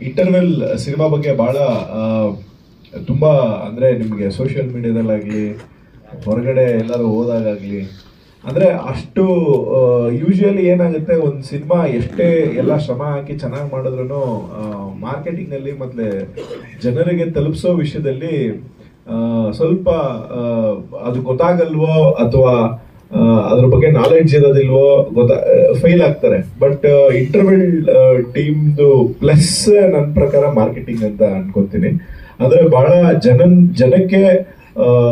Interval cinema ಬಗ್ಗೆ ಬಹಳ ತುಂಬಾ ಅಂದ್ರೆ ನಿಮಗೆ ಸೋಷಿಯಲ್ ಮೀಡಿಯಾದಲ್ಲಾಗ್ಲಿ ಹೊರಗಡೆ ಎಲ್ಲರೂ ಹೋದಾಗಲಿ ಅಂದ್ರೆ ಅಷ್ಟು ಯೂಶುವಲಿ ಏನಾಗುತ್ತೆ, ಒಂದು ಸಿನಿಮಾ ಎಷ್ಟೇ ಎಲ್ಲ ಶ್ರಮ ಹಾಕಿ ಚೆನ್ನಾಗಿ ಮಾಡಿದ್ರು ಮಾರ್ಕೆಟಿಂಗ್ನಲ್ಲಿ ಮತ್ತೆ ಜನರಿಗೆ ತಲುಪಿಸೋ ವಿಷಯದಲ್ಲಿ ಸ್ವಲ್ಪ ಅದು ಗೊತ್ತಾಗಲ್ವೋ ಅಥವಾ ಅದ್ರ ಬಗ್ಗೆ ನಾಲೆಡ್ಜ್ ಇರೋದಿಲ್ವೋ ಗೊತ್ತಾ ಫೈಲ್ ಆಗ್ತಾರೆ. ಬಟ್ ಇಂಟರ್ವೆಲ್ ಟೀಮ್ದು ಪ್ಲಸ್ ನನ್ನ ಪ್ರಕಾರ ಮಾರ್ಕೆಟಿಂಗ್ ಅಂತ ಅನ್ಕೊಂತೀನಿ. ಅಂದ್ರೆ ಬಹಳ ಜನ, ಜನಕ್ಕೆ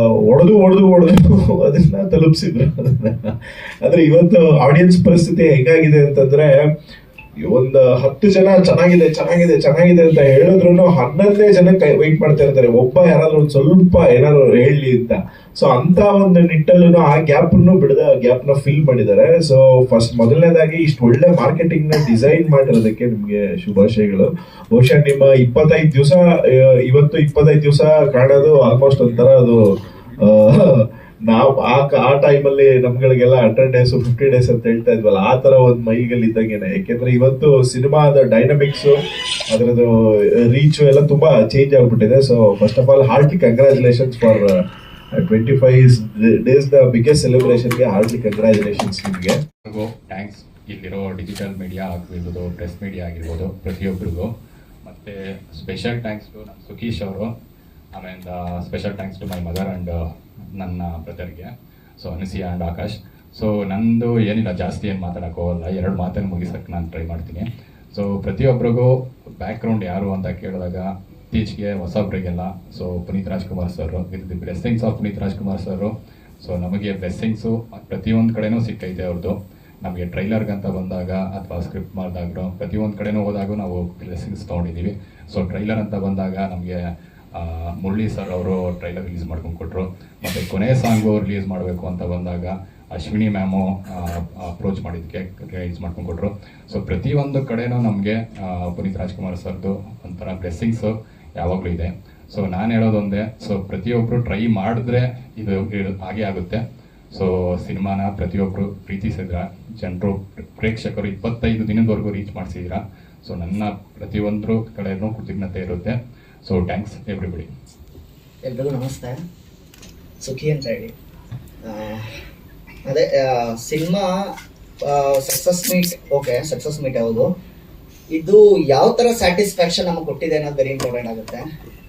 ಒಡೆದು ಒಡೆದು ಒಡೆದು ಅದನ್ನ ತಲುಪಿಸಿದ್ರು. ಅದನ್ನ ಅಂದ್ರೆ ಇವತ್ತು ಆಡಿಯನ್ಸ್ ಪರಿಸ್ಥಿತಿ ಹೇಗಾಗಿದೆ ಅಂತಂದ್ರೆ ಒಂದು ಹತ್ತು ಜನ ಚೆನ್ನಾಗಿದೆ ಚೆನ್ನಾಗಿದೆ ಚೆನ್ನಾಗಿದೆ ಅಂತ ಹೇಳಿದ್ರು ಹನ್ನೊಂದೇ ಜನ ವೈಟ್ ಮಾಡ್ತಾ ಇರ್ತಾರೆ. ಒಬ್ಬ ಯಾರಾದ್ರೂ ಒಂದ್ ಸ್ವಲ್ಪ ಏನಾದ್ರು ಹೇಳಿ ಅಂತ. ಸೊ ಅಂತ ಒಂದು ನಿಟ್ಟಲ್ಲೂ ಆ ಗ್ಯಾಪ್ ಬಿಡದ ಗ್ಯಾಪ್ನ ಫಿಲ್ ಮಾಡಿದ್ದಾರೆ. ಸೊ ಫಸ್ಟ್ ಮೊದಲನೇದಾಗಿ ಇಷ್ಟು ಒಳ್ಳೆ ಮಾರ್ಕೆಟಿಂಗ್ನ ಡಿಸೈನ್ ಮಾಡಿರೋದಕ್ಕೆ ನಿಮ್ಗೆ ಶುಭಾಶಯಗಳು. ಬಹುಶಃ ನಿಮ್ಮ ಇಪ್ಪತ್ತೈದು ದಿವಸ, ಇವತ್ತು ಇಪ್ಪತ್ತೈದು ದಿವಸ ಕಾಣೋದು ಆಲ್ಮೋಸ್ಟ್ ಒಂಥರ ಅದು ನಾವು ಆ ಆ ಟೈಮಲ್ಲಿ ನಮ್ಗಳಿಗೆಲ್ಲ ಹಂಡ್ರೆಡ್ ಡೇಸ್ ಫಿಫ್ಟಿ ಡೇಸ್ ಅಂತ ಹೇಳ್ತಾ ಇದ್ವಲ್ಲ, ಆ ತರ ಒಂದು ಮೈಗಲ್ಲಿ ಇದ್ದಂಗೆನೆ ಯಾಕೆಂದ್ರೆ ಇವತ್ತು ಸಿನಿಮಾದ ಡೈನಮಿಕ್ಸು ಅದರದ್ದು ರೀಚ್ ಎಲ್ಲ ತುಂಬಾ ಚೇಂಜ್ ಆಗಿಬಿಟ್ಟಿದೆ. So first of all heartly congratulations for twenty five days the biggest ಸೆಲೆಬ್ರೇಷನ್ಗೆ heartly congratulations ನಿಮಗೆ. ಥ್ಯಾಂಕ್ಸ್ ಇಲ್ಲಿರೋ ಡಿಜಿಟಲ್ ಮೀಡಿಯಾ ಆಗಿರ್ಬೋದು ಪ್ರೆಸ್ ಮೀಡಿಯಾ ಆಗಿರ್ಬೋದು ಪ್ರತಿಯೊಬ್ಬರಿಗೂ ಮತ್ತು ಸ್ಪೆಷಲ್ ಥ್ಯಾಂಕ್ಸ್ ಟು ನಮ್ಮ ಸುಖೀಶ್ ಅವರು ಆಮೇಲೆ special thanks to my mother and ನನ್ನ ಬ್ರದರ್ಗೆ so Anasiya and Akash so ನಂದು ಏನಿಲ್ಲ, ಜಾಸ್ತಿ ಏನು ಮಾತಾಡೋಕೆ ಹೋಗಲ್ಲ. ಎರಡು ಮಾತನ್ನು ಮುಗಿಸೋಕ್ಕೆ ನಾನು ಟ್ರೈ ಮಾಡ್ತೀನಿ. ಸೊ ಪ್ರತಿಯೊಬ್ಬರಿಗೂ ಬ್ಯಾಕ್ಗ್ರೌಂಡ್ ಯಾರು ಅಂತ ಕೇಳಿದಾಗ, ಇತ್ತೀಚೆಗೆ ಹೊಸಬ್ರಿಗೆಲ್ಲ so Puneeth Rajkumar sir with the blessings of Puneeth Rajkumar sir so ನಮಗೆ ಬ್ಲೆಸ್ಸಿಂಗ್ಸು ಪ್ರತಿಯೊಂದು ಕಡೆನೂ ಸಿಕ್ಕೈತೆ ಅವ್ರದ್ದು ನಮಗೆ ಟ್ರೈಲರ್ಗಂತ ಬಂದಾಗ ಅಥವಾ ಸ್ಕ್ರಿಪ್ಟ್ ಮಾಡಿದಾಗ ಪ್ರತಿಯೊಂದು ಕಡೆನೂ ಹೋದಾಗೂ ನಾವು ಬ್ಲೆಸ್ಸಿಂಗ್ಸ್ ತೊಗೊಂಡಿದ್ದೀವಿ ಸೊ ಟ್ರೈಲರ್ ಅಂತ ಬಂದಾಗ ನಮಗೆ ಮುರಳಿ ಸರ್ ಅವರು ಟ್ರೈಲರ್ ರಿಲೀಸ್ ಮಾಡ್ಕೊಂಡು ಕೊಟ್ಟರು ಮತ್ತು ಕೊನೆ ಸಾಂಗು ರಿಲೀಸ್ ಮಾಡಬೇಕು ಅಂತ ಬಂದಾಗ ಅಶ್ವಿನಿ ಮ್ಯಾಮು ಅಪ್ರೋಚ್ ಮಾಡಿದ್ದಕ್ಕೆ ರಿಲೀಸ್ ಮಾಡ್ಕೊಂಡು ಕೊಟ್ಟರು ಸೊ ಪ್ರತಿಯೊಂದು ಕಡೆನೂ ನಮಗೆ ಪುನೀತ್ ರಾಜ್ಕುಮಾರ್ ಸರ್ದು ಒಂಥರ ಬ್ಲೆಸ್ಸಿಂಗ್ಸು ಯಾವಾಗಲೂ ಇದೆ. ಸೊ ನಾನು ಹೇಳೋದೊಂದೇ ಸೊ ಪ್ರತಿಯೊಬ್ಬರು ಟ್ರೈ ಮಾಡಿದ್ರೆ ಇದು ಹಾಗೆ ಆಗುತ್ತೆ. ಸೊ ಸಿನಿಮಾನ ಪ್ರತಿಯೊಬ್ಬರು ಪ್ರೀತಿಸಿದ್ರ. ಜನರು, ಪ್ರೇಕ್ಷಕರು ಇಪ್ಪತ್ತೈದು ದಿನದವರೆಗೂ ರೀಚ್ ಮಾಡಿಸಿದ್ರ. ಸೊ ನನ್ನ ಪ್ರತಿಯೊಂದ್ರ ಕಡೆಯೂ ಕೃತಜ್ಞತೆ ಇರುತ್ತೆ. ಸೊ ಥ್ಯಾಂಕ್ಸ್ ಎವ್ರಿಬಡಿ ಎಲ್ರಿಗೂ ನಮಸ್ತೆ ಸುಖಿ ಅಂತ ಹೇಳಿ. ಅದೇ cinema success meet okay success meet ಹೌದು ಇದು ಯಾವ ಥರ ಸ್ಯಾಟಿಸ್ಫ್ಯಾಕ್ಷನ್ ನಮಗೆ ಕೊಟ್ಟಿದೆ ಅನ್ನೋದು ವೆರಿ ಇಂಪಾರ್ಟೆಂಟ್ ಆಗುತ್ತೆ.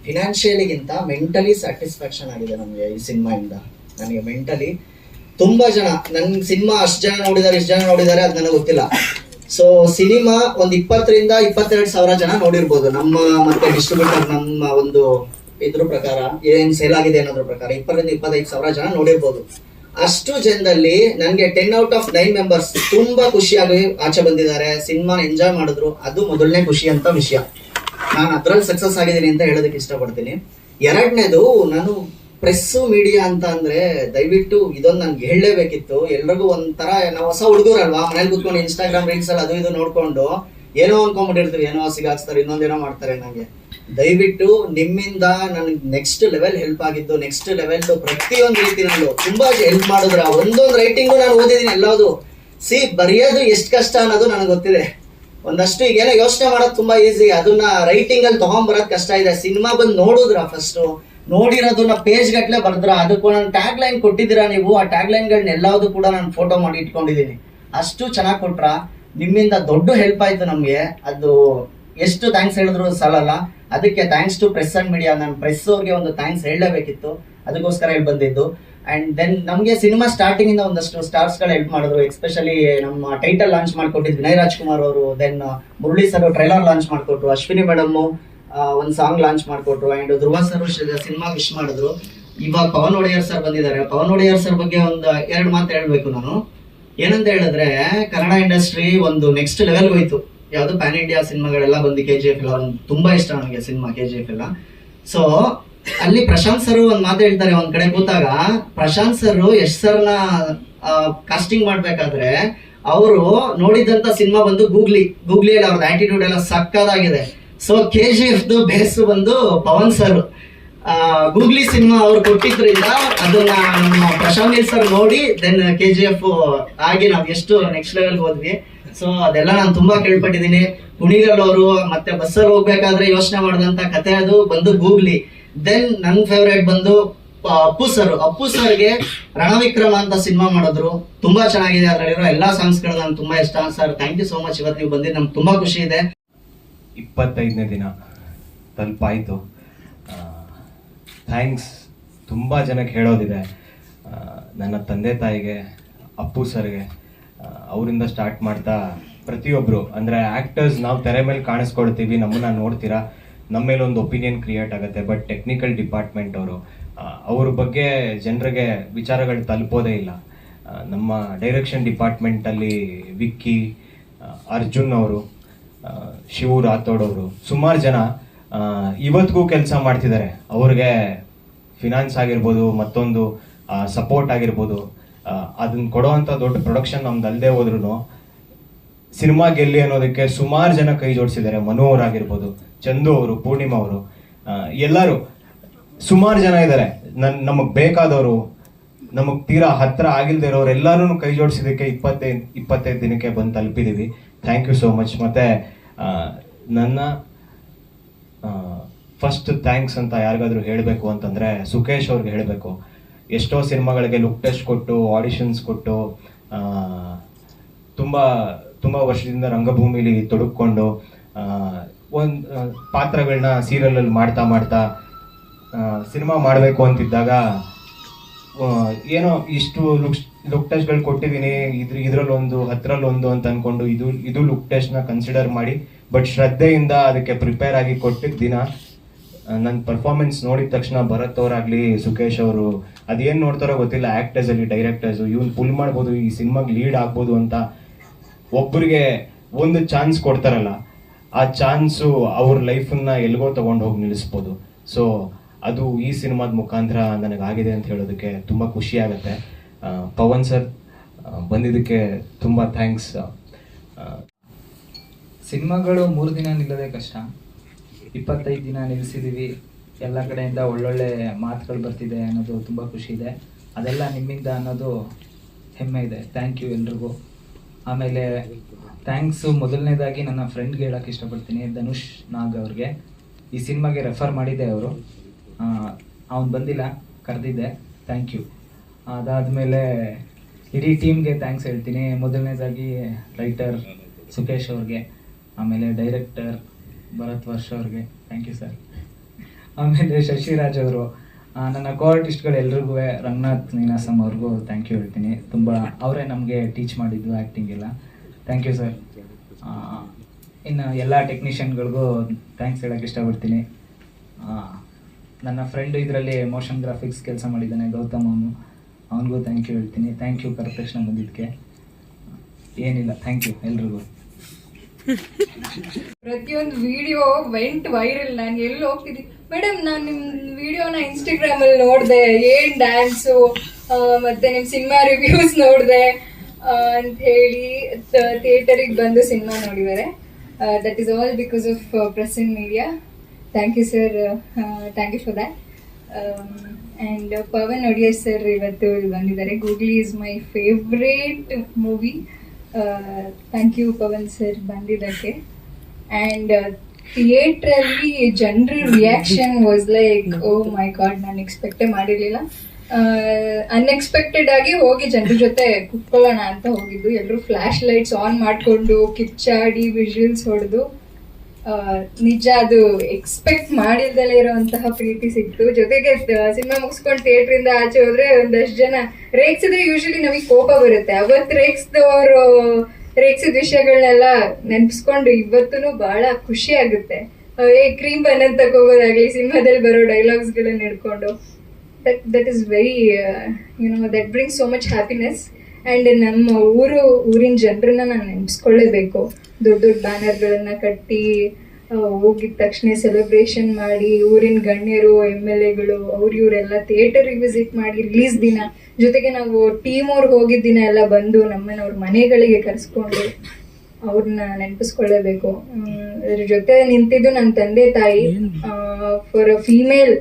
ಫಿನಾನ್ಷಿಯಲಿಗಿಂತ ಮೆಂಟಲಿ ಸ್ಯಾಟಿಸ್ಫ್ಯಾಕ್ಷನ್ ಆಗಿದೆ ನಮಗೆ ಈ ಸಿನಿಮಾಯಿಂದ. ನನಗೆ ಮೆಂಟಲಿ ತುಂಬಾ ಜನ ನನ್ನ ಸಿನಿಮಾ ಅಷ್ಟು ಜನ ನೋಡಿದ್ದಾರೆ ಇಷ್ಟು ಜನ ನೋಡಿದ್ದಾರೆ ಅದು ನನಗೆ ಗೊತ್ತಿಲ್ಲ. ಸೊ ಸಿನಿಮಾ ಒಂದು ಇಪ್ಪತ್ತರಿಂದ ಇಪ್ಪತ್ತೆರಡು ಸಾವಿರ ಜನ ನೋಡಿರ್ಬೋದು. ನಮ್ಮ ಮತ್ತೆ ಡಿಸ್ಟ್ರಿಬ್ಯೂಟರ್ ನಮ್ಮ ಒಂದು ಇದ್ರ ಪ್ರಕಾರ, ಏನ್ ಸೇಲ್ ಆಗಿದೆ ಅನ್ನೋದ್ರ ಪ್ರಕಾರ ಇಪ್ಪತ್ತರಿಂದ ಇಪ್ಪತ್ತೈದು ಸಾವಿರ ಜನ ನೋಡಿರ್ಬೋದು. ಅಷ್ಟು ಜನದಲ್ಲಿ ನನಗೆ ten out of nine members ತುಂಬಾ ಖುಷಿಯಾಗಿ ಆಚೆ ಬಂದಿದ್ದಾರೆ. ಸಿನಿಮಾ ಎಂಜಾಯ್ ಮಾಡಿದ್ರು. ಅದು ಮೊದಲನೇ ಖುಷಿ ಅಂತ ವಿಷಯ. ನಾನು ಅದ್ರಲ್ಲಿ ಸಕ್ಸಸ್ ಆಗಿದ್ದೀನಿ ಅಂತ ಹೇಳೋದಕ್ಕೆ ಇಷ್ಟಪಡ್ತೀನಿ. ಎರಡನೇದು, ನಾನು ಪ್ರೆಸ್ ಮೀಡಿಯಾ ಅಂತ ಅಂದ್ರೆ ದಯವಿಟ್ಟು ಇದೊಂದು ನನ್ಗೆ ಹೇಳಲೇಬೇಕಿತ್ತು. ಎಲ್ರಿಗೂ ಒಂಥರ ನಾವು ಹೊಸ ಹುಡುಗರಲ್ವಾ? ಮನೇಲಿ ಕುತ್ಕೊಂಡು ಇನ್ಸ್ಟಾಗ್ರಾಮ್ ರೀಲ್ಸ್ ಅಲ್ಲಿ ಅದು ಇದು ನೋಡ್ಕೊಂಡು ಏನೋ ಅನ್ಕೊಂಡ್ಬಿಟ್ಟಿರ್ತೀವಿ ಏನೋ ಸಿಗಾಕ್ಸ್ತಾರೆ ಇನ್ನೊಂದೇನೋ ಮಾಡ್ತಾರೆ ನಂಗೆ. ದಯವಿಟ್ಟು ನಿಮ್ಮಿಂದ ನನಗೆ ನೆಕ್ಸ್ಟ್ ಲೆವೆಲ್ ಹೆಲ್ಪ್ ಆಗಿದ್ದು ನೆಕ್ಸ್ಟ್ ಲೆವೆಲ್ ಪ್ರತಿಯೊಂದು ರೀತಿನಲ್ಲೂ ತುಂಬಾ ಹೆಲ್ಪ್ ಮಾಡಿದ್ರ ಒಂದೊಂದು ರೈಟಿಂಗು ನಾನು ಓದಿದ್ದೀನಿ ಎಲ್ಲದು. ಸಿ, ಬರೆಯೋದು ಎಷ್ಟು ಕಷ್ಟ ಅನ್ನೋದು ನನಗೆ ಗೊತ್ತಿದೆ. ಒಂದಷ್ಟು ಈಗ ಏನೋ ಯೋಚನೆ ಮಾಡೋದು ತುಂಬಾ ಈಸಿ ಅದನ್ನ ರೈಟಿಂಗ್ ಅಲ್ಲಿ ತಗೊಂಡ್ಬರೋದು ಕಷ್ಟ ಇದೆ. ಸಿನಿಮಾ ಬಂದು ನೋಡಿದ್ರ ಫಸ್ಟ್ ನೋಡಿರೋದನ್ನ ಪೇಜ್ ಗಟ್ಲೆ ಬರ್ದ್ರ, ಅದಕ್ಕೂ ನಾನು ಟ್ಯಾಗ್ ಲೈನ್ ಕೊಟ್ಟಿದ್ದೀರಾ ನೀವು, ಆ ಟ್ಯಾಗ್ ಲೈನ್ಗಳನ್ನ ಎಲ್ಲದೂ ಕೂಡ ನಾನು ಫೋಟೋ ಮಾಡಿ ಇಟ್ಕೊಂಡಿದ್ದೀನಿ. ಅಷ್ಟು ಚೆನ್ನಾಗಿ ಕೊಟ್ರ, ನಿಮ್ಮಿಂದ ದೊಡ್ಡ ಹೆಲ್ಪ್ ಆಯ್ತು ನಮಗೆ. ಅದು ಎಷ್ಟು ಥ್ಯಾಂಕ್ಸ್ ಹೇಳಿದ್ರು ಸಾಲಲ್ಲ ಅದಕ್ಕೆ thanks to press and media ನಾನು ಪ್ರೆಸ್ ಅವ್ರಿಗೆ ಒಂದು ಥ್ಯಾಂಕ್ಸ್ ಹೇಳಲೇಬೇಕಿತ್ತು. ಅದಕ್ಕೋಸ್ಕರ ಹೇಳಿ ಬಂದಿದ್ದು. ಅಂಡ್ ದೆನ್ ನಮಗೆ ಸಿನಿಮಾ ಸ್ಟಾರ್ಟಿಂಗ್ ಇಂದ ಒಂದಷ್ಟು ಸ್ಟಾರ್ಸ್ಗಳು ಹೆಲ್ಪ್ ಮಾಡಿದ್ರು. ಎಸ್ಪೆಷಲಿ ನಮ್ಮ ಟೈಟಲ್ ಲಾಂಚ್ ಮಾಡ್ಕೊಟ್ಟಿದ್ದು ವಿನಯ್ ರಾಜ್ಕುಮಾರ್ ಅವರು then Murali sir trailer launch ಮಾಡಿಕೊಟ್ರು, ಅಶ್ವಿನಿ ಮೇಡಮ್ ಒಂದು ಸಾಂಗ್ ಲಾಂಚ್ ಮಾಡಿಕೊಟ್ರು. And Dhruva sir cinema wish ಮಾಡಿದ್ರು. ಇವಾಗ ಪವನ್ ಒಡೆಯರ್ ಸರ್ ಬಂದಿದ್ದಾರೆ. ಪವನ್ ಒಡೆಯರ್ ಸರ್ ಬಗ್ಗೆ ಒಂದು ಎರಡು ಮಾತು ಹೇಳಬೇಕು ನಾನು. ಏನಂತ ಹೇಳಿದ್ರೆ, ಕನ್ನಡ ಇಂಡಸ್ಟ್ರಿ ಒಂದು ನೆಕ್ಸ್ಟ್ ಲೆವೆಲ್ ಹೋಯ್ತು. ಯಾವುದು ಪ್ಯಾನ್ ಇಂಡಿಯಾ ಸಿನಿಮಾಗಳೆಲ್ಲ ಬಂದು ಕೆ ಜಿ ಎಫ್ ಎಲ್ಲ ಒಂದು ತುಂಬಾ ಇಷ್ಟ ನನಗೆ ಸಿನಿಮಾ ಕೆ ಜಿ ಎಫ್ ಎಲ್ಲ. ಸೊ ಅಲ್ಲಿ ಪ್ರಶಾಂತ್ ಸರ್ ಒಂದು ಮಾತು ಹೇಳ್ತಾರೆ ಒಂದ್ ಕಡೆ ಕೂತಾಗ. ಪ್ರಶಾಂತ್ ಸರ್ ಯಶ್ ಸರ್ನ ಕಾಸ್ಟಿಂಗ್ ಮಾಡ್ಬೇಕಾದ್ರೆ ಅವರು ನೋಡಿದಂತ ಸಿನಿಮಾ ಬಂದು ಗೂಗ್ಲಿ ಗೂಗ್ಲಿಯಲ್ಲಿ ಅವ್ರದ್ದು ಆಟಿಟ್ಯೂಡ್ ಎಲ್ಲ ಸಕ್ಕದಾಗಿದೆ. So K G F base ಬಂದು ಪವನ್ ಸರ್ ಗೂಗ್ಲಿ ಸಿನಿಮಾ ಅವ್ರು ಕೊಟ್ಟಿದ್ರಿಂದ ಅದನ್ನ ನಮ್ಮ ಪ್ರಶಾಂತ್ ಸರ್ ನೋಡಿ ದೆನ್ ಕೆ ಜಿ ಎಫ್ ಆಗಿ ನಾವು ಎಷ್ಟು ನೆಕ್ಸ್ಟ್ ಲೆವೆಲ್ ಹೋದ್ವಿ. ಸೊ ಅದೆಲ್ಲ ನಾನು ತುಂಬಾ ಕೇಳ್ಪಟ್ಟಿದ್ದೀನಿ. ಕುಣಿಗಲ್ ಅವರು, ಮತ್ತೆ ಬಸ್ಸಲ್ಲಿ ಹೋಗ್ಬೇಕಾದ್ರೆ ಯೋಚನೆ ಮಾಡಿದಂತ ಕತೆ ಅದು, ಬಂದು ಗೂಗ್ಲಿ. ದೆನ್ ನನ್ ಫೇವ್ರೇಟ್ ಬಂದು ಅಪ್ಪು ಸರ್. ಅಪ್ಪು ಸರ್ಗೆ ರಣವಿಕ್ರಮ ಅಂತ ಸಿನಿಮಾ ಮಾಡಿದ್ರು. ತುಂಬಾ ಚೆನ್ನಾಗಿದೆ ಅದರಲ್ಲಿರೋ ಎಲ್ಲಾ ಸಾಂಗ್ಸ್ಗಳು ನಂಗೆ ತುಂಬಾ ಇಷ್ಟ. Sir thank you so much ಇವತ್ತು ನೀವು ಬಂದಿದ್ದು ನಮ್ಗೆ ತುಂಬಾ ಖುಷಿ ಇದೆ. ಇಪ್ಪತ್ತೈದನೇ ದಿನ ತಲುಪಾಯಿತು. ಥ್ಯಾಂಕ್ಸ್ ತುಂಬ ಜನಕ್ಕೆ ಹೇಳೋದಿದೆ. ನನ್ನ ತಂದೆ ತಾಯಿಗೆ, ಅಪ್ಪು ಸರ್ಗೆ ಅವರಿಂದ ಸ್ಟಾರ್ಟ್ ಮಾಡ್ತಾ ಪ್ರತಿಯೊಬ್ಬರು ಅಂದರೆ ಆ್ಯಕ್ಟರ್ಸ್ ನಾವು ತೆರೆ ಮೇಲೆ ಕಾಣಿಸ್ಕೊಳ್ತೀವಿ, ನಮ್ಮನ್ನ ನೋಡ್ತೀರಾ? ನಮ್ಮ ಮೇಲೆ ಒಂದು ಒಪಿನಿಯನ್ ಕ್ರಿಯೇಟ್ ಆಗುತ್ತೆ ಬಟ್ ಟೆಕ್ನಿಕಲ್ ಡಿಪಾರ್ಟ್ಮೆಂಟ್ ಅವರು ಅವ್ರ ಬಗ್ಗೆ ಜನರಿಗೆ ವಿಚಾರಗಳು ತಲುಪೋದೇ ಇಲ್ಲ. ನಮ್ಮ ಡೈರೆಕ್ಷನ್ ಡಿಪಾರ್ಟ್ಮೆಂಟಲ್ಲಿ ವಿಕ್ಕಿ ಅರ್ಜುನ್ ಅವರು ಶಿವು ರಾಥೋಡ್ ಅವರು. ಸುಮಾರು ಜನ ಇವತ್ತಿಗೂ ಕೆಲಸ ಮಾಡ್ತಿದ್ದಾರೆ. ಅವ್ರಿಗೆ ಫಿನಾನ್ಸ್ ಆಗಿರ್ಬೋದು, ಮತ್ತೊಂದು ಸಪೋರ್ಟ್ ಆಗಿರ್ಬೋದು ಅದನ್ನ ಕೊಡೋವಂಥ ದೊಡ್ಡ ಪ್ರೊಡಕ್ಷನ್ ನಮ್ದು ಅಲ್ಲದೆ ಹೋದ್ರು ಸಿನಿಮಾ ಗೆಲ್ಲಿ ಅನ್ನೋದಕ್ಕೆ ಸುಮಾರು ಜನ ಕೈ ಜೋಡಿಸಿದ್ದಾರೆ. ಮನು ಅವರಾಗಿರ್ಬೋದು ಚಂದು ಅವರು, ಪೂರ್ಣಿಮಾ ಅವರು ಎಲ್ಲರೂ. ಸುಮಾರು ಜನ ಇದ್ದಾರೆ. ನನ್, ನಮಗೆ ಬೇಕಾದವರು, ನಮಗೆ ತೀರಾ ಹತ್ರ ಆಗಿಲ್ದೇ ಇರೋರು ಎಲ್ಲರೂ ಕೈ ಜೋಡಿಸಿದ್ದಕ್ಕೆ ಇಪ್ಪತ್ತೈದು ಇಪ್ಪತ್ತೈದು ದಿನಕ್ಕೆ ಬಂದು ತಲುಪಿದ್ದೀವಿ ಥ್ಯಾಂಕ್ ಯು ಸೋ ಮಚ್ ಮತ್ತೆ ನನ್ನ ಫಸ್ಟ್ ಥ್ಯಾಂಕ್ಸ್ ಅಂತ ಯಾರಿಗಾದರೂ ಹೇಳಬೇಕು ಅಂತಂದರೆ ಸುಕೇಶ್ ಅವ್ರಿಗೆ ಹೇಳಬೇಕು. ಎಷ್ಟೋ ಸಿನಿಮಾಗಳಿಗೆ ಲುಕ್ ಟೆಸ್ಟ್ ಕೊಟ್ಟು ಆಡಿಷನ್ಸ್ ಕೊಟ್ಟು ತುಂಬ ತುಂಬ ವರ್ಷದಿಂದ ರಂಗಭೂಮಿಲಿ ತೊಡಗಿಕೊಂಡು ಒಂದು ಪಾತ್ರಗಳನ್ನ ಸೀರಿಯಲಲ್ಲಿ ಮಾಡ್ತಾ ಮಾಡ್ತಾ ಸಿನಿಮಾ ಮಾಡಬೇಕು ಅಂತಿದ್ದಾಗ ಏನೋ ಇಷ್ಟು ಲುಕ್ ಲುಕ್ ಟೆಸ್ಟ್ಗಳು ಕೊಟ್ಟಿದ್ದೀನಿ ಇದ್ರ ಇದ್ರಲ್ಲೊಂದು, ಹತ್ರಲ್ಲೊಂದು ಅಂತ ಅನ್ಕೊಂಡು ಇದು ಇದು ಲುಕ್ ಟೆಸ್ಟ್ನ ಕನ್ಸಿಡರ್ ಮಾಡಿ. ಬಟ್ ಶ್ರದ್ಧೆಯಿಂದ ಅದಕ್ಕೆ ಪ್ರಿಪೇರ್ ಆಗಿ ಕೊಟ್ಟಿದ್ದ ದಿನ ನನ್ನ ಪರ್ಫಾರ್ಮೆನ್ಸ್ ನೋಡಿದ ತಕ್ಷಣ ಭರತ್ ಅವರಾಗ್ಲಿ ಸುಕೇಶ್ ಅವರು, ಅದೇನು ನೋಡ್ತಾರೋ ಗೊತ್ತಿಲ್ಲ ಆ್ಯಕ್ಟರ್ಸಲ್ಲಿ ಡೈರೆಕ್ಟರ್ಸು ಇವ್ನು ಫುಲ್ ಮಾಡ್ಬೋದು, ಈ ಸಿನಿಮಾಗೆ ಲೀಡ್ ಆಗ್ಬೋದು ಅಂತ ಒಬ್ಬರಿಗೆ ಒಂದು ಚಾನ್ಸ್ ಕೊಡ್ತಾರಲ್ಲ, ಆ ಚಾನ್ಸು ಅವ್ರ ಲೈಫನ್ನ ಎಲ್ಗೋ ತಗೊಂಡು ಹೋಗಿ ನಿಲ್ಲಿಸ್ಬೋದು ಸೊ ಅದು ಈ ಸಿನಿಮಾದ ಮುಖಾಂತರ ನನಗಾಗಿದೆ ಅಂತ ಹೇಳೋದಕ್ಕೆ ತುಂಬ ಖುಷಿ ಆಗುತ್ತೆ. ಪವನ್ ಸರ್ ಬಂದಿದ್ದಕ್ಕೆ ತುಂಬ ಥ್ಯಾಂಕ್ಸ್ ಸಿನಿಮಾಗಳು ಮೂರು ದಿನ ನಿಲ್ಲದೆ ಕಷ್ಟ. ಇಪ್ಪತ್ತೈದು ದಿನ ನಿಲ್ಲಿಸಿದ್ದೀವಿ ಎಲ್ಲ ಕಡೆಯಿಂದ ಒಳ್ಳೊಳ್ಳೆ ಮಾತುಗಳು ಬರ್ತಿದೆ ಅನ್ನೋದು ತುಂಬ ಖುಷಿ ಇದೆ. ಅದೆಲ್ಲ ನಿಮ್ಮಿಂದ ಅನ್ನೋದು ಹೆಮ್ಮೆ ಇದೆ. ಥ್ಯಾಂಕ್ ಯು ಎಲ್ರಿಗೂ. ಆಮೇಲೆ ಥ್ಯಾಂಕ್ಸು ಮೊದಲನೇದಾಗಿ ನನ್ನ ಫ್ರೆಂಡ್ಗೆ ಹೇಳೋಕ್ಕೆ ಇಷ್ಟಪಡ್ತೀನಿ, ಧನುಷ್ ನಾಗ್ ಅವ್ರಿಗೆ. ಈ ಸಿನಿಮಾಗೆ ರೆಫರ್ ಮಾಡಿದ್ದೆ ಅವರು. ಅವ್ನು ಬಂದಿಲ್ಲ, ಕರೆದಿದ್ದೆ. ಥ್ಯಾಂಕ್ ಯು ಅದಾದಮೇಲೆ ಇಡೀ ಟೀಮ್ಗೆ ಥ್ಯಾಂಕ್ಸ್ ಹೇಳ್ತೀನಿ. ಮೊದಲನೇದಾಗಿ ರೈಟರ್ ಸುಕೇಶ್ ಅವ್ರಿಗೆ, ಆಮೇಲೆ ಡೈರೆಕ್ಟರ್ ಭರತ್ ವರ್ಷ ಅವ್ರಿಗೆ. ಥ್ಯಾಂಕ್ ಯು ಸರ್ ಆಮೇಲೆ ಶಶಿರಾಜ್ ಅವರು. ನನ್ನ ಕೋ ಆರ್ಟಿಸ್ಟ್ಗಳು ಎಲ್ರಿಗೂ, ರಂಗನಾಥ್ ನೀನಾಸಮ್ ಅವ್ರಿಗೂ ಥ್ಯಾಂಕ್ ಯು ಹೇಳ್ತೀನಿ. ತುಂಬ ಅವರೇ ನಮಗೆ ಟೀಚ್ ಮಾಡಿದ್ದು ಆ್ಯಕ್ಟಿಂಗ್ ಎಲ್ಲ. ಥ್ಯಾಂಕ್ ಯು ಸರ್ ಇನ್ನು ಎಲ್ಲ ಟೆಕ್ನಿಷಿಯನ್ಗಳಿಗೂ ಥ್ಯಾಂಕ್ಸ್ ಹೇಳೋಕ್ಕೆ ಇಷ್ಟಪಡ್ತೀನಿ. ನನ್ನ ಫ್ರೆಂಡ್ ಇದರಲ್ಲಿ ಮೋಷನ್ ಗ್ರಾಫಿಕ್ಸ್ ಕೆಲಸ ಮಾಡಿದ್ದಾನೆ ಗೌತಮ್ ಅವನು. ಅವನಿಗೂ ಥ್ಯಾಂಕ್ ಯು ಹೇಳ್ತೀನಿ. ಥ್ಯಾಂಕ್ ಯು ತಕ್ಷಣ ಬಂದಿದ್ದಕ್ಕೆ. ಏನಿಲ್ಲ ಥ್ಯಾಂಕ್ ಯು ಎಲ್ರಿಗೂ. ಪ್ರತಿಯೊಂದು ವಿಡಿಯೋ ವೆಂಟ್ ವೈರಲ್ ನಾನು ಎಲ್ಲಿ ಹೋಗ್ತಿದ್ದೆ ಮೇಡಮ್ ನಾನು ನಿಮ್ಮ ವಿಡಿಯೋನ ಇನ್ಸ್ಟಾಗ್ರಾಮ್ ಅಲ್ಲಿ ನೋಡಿದೆ. ಏನ್ ಡ್ಯಾನ್ಸು ಮತ್ತೆ ನಿಮ್ಮ ಸಿನಿಮಾ ರಿವ್ಯೂಸ್ ನೋಡಿದೆ ಅಂತ ಹೇಳಿ ಥಿಯೇಟರಿಗೆ ಬಂದು ಸಿನಿಮಾ ನೋಡಿದ್ದಾರೆ. That is all because of present media thank you sir thank you for that and Pavan Wadeyar sir ಇವತ್ತು ಇಲ್ಲಿ ಬಂದಿದ್ದಾರೆ. Googly is my favourite movie thank you Pavan sir ಬಂದಿದ್ದಕ್ಕೆ. ಆ್ಯಂಡ್ ಥಿಯೇಟ್ರಲ್ಲಿ ಜನರ reaction was like oh my god ನಾನು ಎಕ್ಸ್ಪೆಕ್ಟೇ ಮಾಡಿರಲಿಲ್ಲ. Unexpected ಆಗಿ ಹೋಗಿ ಜನರ ಜೊತೆ ಕುತ್ಕೊಳ್ಳೋಣ ಅಂತ ಹೋಗಿದ್ದು. ಎಲ್ಲರೂ ಫ್ಲ್ಯಾಶ್ ಲೈಟ್ಸ್ ಆನ್ ಮಾಡಿಕೊಂಡು, ಕಿಚ್ಚಾಡಿ ವಿಜುವಲ್ಸ್ ಹೊಡೆದು. ನಿಜ ಅದು ಎಕ್ಸ್ಪೆಕ್ಟ್ ಮಾಡಿಲ್ದಲೇ ಇರುವಂತಹ ಪ್ರೀತಿ ಸಿಕ್ತು. ಜೊತೆಗೆ ಸಿನಿಮಾ ಮುಗಿಸ್ಕೊಂಡು ಥಿಯೇಟರ್ ಇಂದ ಆಚೆ ಹೋದ್ರೆ ಒಂದಷ್ಟು ಜನ ರೇಗ್ಸಿದ್ರೆ ಯೂಶಲಿ ನಮಗೆ ಕೋಪ ಬರುತ್ತೆ. ಅವತ್ತು ರೇಗ್ಸ್ದವರು ರೇಗ್ಸಿದ ವಿಷಯಗಳನ್ನೆಲ್ಲ ನೆನ್ಪಿಸ್ಕೊಂಡು ಇವತ್ತೂ ಬಹಳ ಖುಷಿ ಆಗುತ್ತೆ. ಏ ಕ್ರೀಮ್ ಬನ್ ಅಂತ ಹೋಗೋದಾಗ್ಲಿ ಸಿನಿಮಾದಲ್ಲಿ ಬರೋ ಡೈಲಾಗ್ಸ್ ಗಳನ್ನ ಹಿಡ್ಕೊಂಡು. That that is very you know that bring so much happiness and ನಮ್ಮ ಊರು ಊರಿನ ಜನರನ್ನ ನಾನು ನೆನೆಸ್ಕೊಳ್ಳೇಬೇಕು. ದೊಡ್ಡ ದೊಡ್ಡ ಬ್ಯಾನರ್ಗಳನ್ನ ಕಟ್ಟಿ ಹೋಗಿದ ತಕ್ಷಣ ಸೆಲೆಬ್ರೇಷನ್ ಮಾಡಿ ಊರಿನ ಗಣ್ಯರು ಎಂ ಎಲ್ ಎಗಳು ಅವ್ರು ಇವರೆಲ್ಲ ಥಿಯೇಟರ್ಗೆ ವಿಸಿಟ್ ಮಾಡಿ ರಿಲೀಸ್ ದಿನ. ಜೊತೆಗೆ ನಾವು ಟೀಮ್ ಅವ್ರು ಹೋಗಿದ್ದ ದಿನ ಎಲ್ಲ ಬಂದು ನಮ್ಮನ್ನ ಅವ್ರ ಮನೆಗಳಿಗೆ ಕರೆಸ್ಕೊಂಡು ಅವ್ರನ್ನ ನೆನಪಿಸ್ಕೊಳ್ಳೇಬೇಕು. ಅದ್ರ ಜೊತೆ ನಿಂತಿದ್ದು ನನ್ನ ತಂದೆ ತಾಯಿ. ಫಾರ್ ಅ ಫೀಮೇಲ್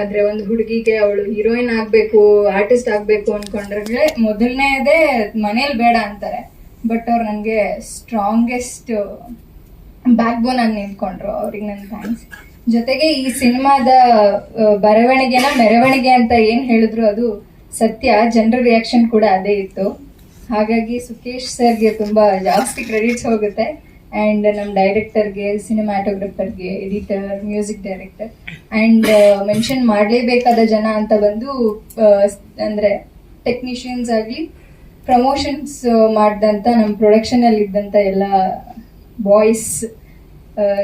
ಆದ್ರೆ ಒಂದು ಹುಡುಗಿಗೆ ಅವಳು ಹೀರೋಯಿನ್ ಆಗ್ಬೇಕು ಆರ್ಟಿಸ್ಟ್ ಆಗ್ಬೇಕು ಅನ್ಕೊಂಡ್ರೆ ಮೊದಲನೇದೇ ಮನೇಲಿ ಬೇಡ ಅಂತಾರೆ. ಬಟ್ ಅವ್ರು ನನಗೆ ಸ್ಟ್ರಾಂಗೆಸ್ಟ್ ಬ್ಯಾಕ್ ಬೋನ್ ಆಗಿ ನಿಂತ್ಕೊಂಡ್ರು ಅವ್ರಿಗೆ ನನ್ನ ಥ್ಯಾಂಕ್ಸ್ ಜೊತೆಗೆ ಈ ಸಿನಿಮಾದ ಬರವಣಿಗೆನ ಮೆರವಣಿಗೆ ಅಂತ ಏನು ಹೇಳಿದ್ರು ಅದು ಸತ್ಯ. ಜನರ ರಿಯಾಕ್ಷನ್ ಕೂಡ ಅದೇ ಇತ್ತು. ಹಾಗಾಗಿ ಸುಕೇಶ್ ಸರ್ಗೆ ತುಂಬಾ ಜಾಸ್ತಿ ಕ್ರೆಡಿಟ್ಸ್ ಹೋಗುತ್ತೆ. ಆ್ಯಂಡ್ ನಮ್ಮ ಡೈರೆಕ್ಟರ್ಗೆ ಸಿನಿಮ್ಯಾಟೋಗ್ರಫರ್ಗೆ editor music director and mention ಮಾಡಲೇಬೇಕಾದ ಜನ ಅಂತ ಬಂದು ಅಂದರೆ ಟೆಕ್ನಿಷಿಯನ್ಸ್ ಆಗಲಿ ಪ್ರಮೋಷನ್ಸ್ ಮಾಡಿದಂಥ ನಮ್ಮ ಪ್ರೊಡಕ್ಷನಲ್ಲಿ ಇದ್ದಂಥ ಎಲ್ಲ ಬಾಯ್ಸ್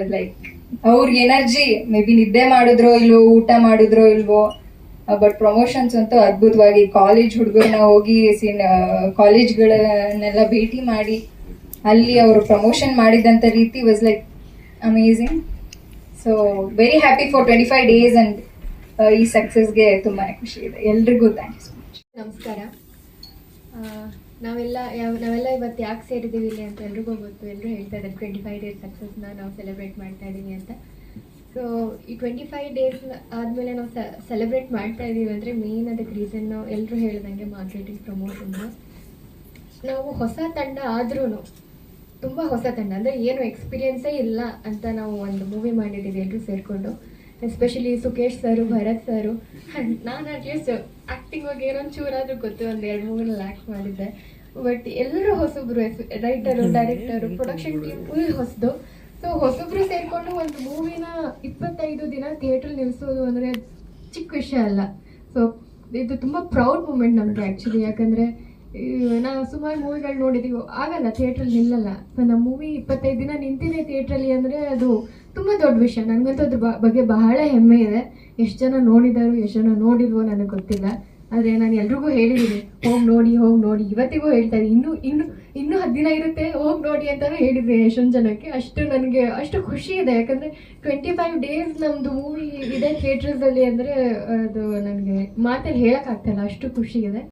ಲೈಕ್ ಅವ್ರಿಗೆ ಎನರ್ಜಿ ಮೇ ಬಿ ನಿದ್ದೆ ಮಾಡಿದ್ರೋ ಇಲ್ವೋ, ಊಟ ಮಾಡಿದ್ರೋ ಇಲ್ವೋ ಬಟ್ ಪ್ರಮೋಷನ್ಸ್ ಅಂತೂ ಅದ್ಭುತವಾಗಿ ಕಾಲೇಜ್ ಹುಡುಗರನ್ನ ಹೋಗಿ ಸಿನ್ ಕಾಲೇಜ್ಗಳನ್ನೆಲ್ಲ ಭೇಟಿ ಮಾಡಿ ಅಲ್ಲಿ ಅವರು ಪ್ರಮೋಷನ್ ಮಾಡಿದಂಥ ರೀತಿ was like amazing so very happy for twenty five days and ಈ ಸಕ್ಸಸ್ಗೆ ತುಂಬಾ ಖುಷಿ ಇದೆ. ಎಲ್ರಿಗೂ ಥ್ಯಾಂಕ್ಸ್ ನಮಸ್ಕಾರ. ಆ, ನಾವೆಲ್ಲ ಯಾವ ನಾವೆಲ್ಲ ಇವತ್ತು ಯಾಕೆ ಸೇರಿದ್ದೀವಿ ಇಲ್ಲಿ ಅಂತ ಎಲ್ರಿಗೂ ಗೊತ್ತು. ಎಲ್ಲರೂ ಹೇಳ್ತಾ ಇದ್ದಾರೆ ಟ್ವೆಂಟಿ ಫೈವ್ ಡೇಸ್ ಸಕ್ಸಸ್ನ ನಾವು ಸೆಲೆಬ್ರೇಟ್ ಮಾಡ್ತಾ ಇದ್ದೀವಿ ಅಂತ. ಸೊ ಈ ಟ್ವೆಂಟಿ ಫೈವ್ ಡೇಸ್ ಆದಮೇಲೆ ನಾವು ಸೆಲೆಬ್ರೇಟ್ ಮಾಡ್ತಾ ಇದ್ದೀವಿ ಅಂದರೆ ಮೇನ್ ಅದಕ್ಕೆ ರೀಸನ್ನು ಎಲ್ಲರೂ ಹೇಳ್ದಂಗೆ ಮಾರ್ಕೆಟಿಂಗ್ ಪ್ರಮೋಷನ್ನು ನಾವು ಹೊಸ ತಂಡ ಆದ್ರೂ ತುಂಬ ಹೊಸ ತಂಡ ಅಂದರೆ ಏನು ಎಕ್ಸ್ಪೀರಿಯೆನ್ಸೇ ಇಲ್ಲ ಅಂತ ನಾವು ಒಂದು ಮೂವಿ ಮಾಡಿದ್ದೀವಿ ಎಲ್ಲರೂ ಸೇರಿಕೊಂಡು. Especially Sukesh sir Bharath sir ನಾನು ಅಟ್ಲೀಸ್ಟ್ ಆ್ಯಕ್ಟಿಂಗ್ ಬಗ್ಗೆ ಏನೊಂದು ಚೂರಾದರೂ ಗೊತ್ತು ಒಂದು ಎರಡು ಮೂವಿನ ಲ್ಯಾಕ್ ಮಾಡಿದ್ದೆ. ಬಟ್ ಎಲ್ಲರೂ ಹೊಸಬ್ರು writer director production team full ಹೊಸದು. ಸೊ ಹೊಸಬ್ರು ಸೇರಿಕೊಂಡು ಒಂದು ಮೂವಿನ ಇಪ್ಪತ್ತೈದು ದಿನ ಥಿಯೇಟ್ರಲ್ಲಿ ನಿಲ್ಲಿಸೋದು ಅಂದರೆ ಚಿಕ್ಕ ವಿಷಯ ಅಲ್ಲ. ಸೊ ಇದು ತುಂಬ ಪ್ರೌಡ್ ಮೂಮೆಂಟ್ ನಮಗೆ ಆ್ಯಕ್ಚುಲಿ ಯಾಕಂದರೆ ನಾವು ಸುಮಾರು ಮೂವಿಗಳು ನೋಡಿದೀವಿ. ಆಗಲ್ಲ ಥಿಯೇಟ್ರಲ್ಲಿ ನಿಲ್ಲಲ್ಲ. ನಮ್ಮ ಮೂವಿ ಇಪ್ಪತ್ತೈದು ದಿನ ನಿಂತಿದೆ ಥಿಯೇಟ್ರಲ್ಲಿ ಅಂದರೆ ಅದು ತುಂಬ ದೊಡ್ಡ ವಿಷಯ. ನನಗಂತೂ ಅದ್ರ ಬಗ್ಗೆ ಬಹಳ ಹೆಮ್ಮೆ ಇದೆ. ಎಷ್ಟು ಜನ ನೋಡಿದಾರೋ, ಎಷ್ಟು ಜನ ನೋಡಿಲ್ವೋ ನನಗೆ ಗೊತ್ತಿಲ್ಲ. ಆದರೆ ನಾನು ಎಲ್ರಿಗೂ ಹೇಳಿದ್ದೀನಿ ಹೋಗಿ ನೋಡಿ ಹೋಗಿ ನೋಡಿ. ಇವತ್ತಿಗೂ ಹೇಳ್ತಾರೆ ಇನ್ನೂ ಇನ್ನೂ ಇನ್ನೂ ಹತ್ತು ದಿನ ಇರುತ್ತೆ, ಹೋಗಿ ನೋಡಿ ಅಂತಲೂ ಹೇಳಿದ್ವಿ ಎಷ್ಟೊಂದು ಜನಕ್ಕೆ. ಅಷ್ಟು ನನಗೆ, ಅಷ್ಟು ಖುಷಿ ಇದೆ. ಯಾಕಂದರೆ ಟ್ವೆಂಟಿ ಫೈವ್ ಡೇಸ್ ನಮ್ಮದು ಮೂವಿ ಇದೆ ಥಿಯೇಟ್ರಲ್ಲಿ ಅಂದರೆ ಅದು ನನಗೆ ಮಾತಲ್ಲಿ ಹೇಳೋಕ್ಕಾಗ್ತಾಯಿಲ್ಲ ಅಷ್ಟು ಖುಷಿ ಇದೆ.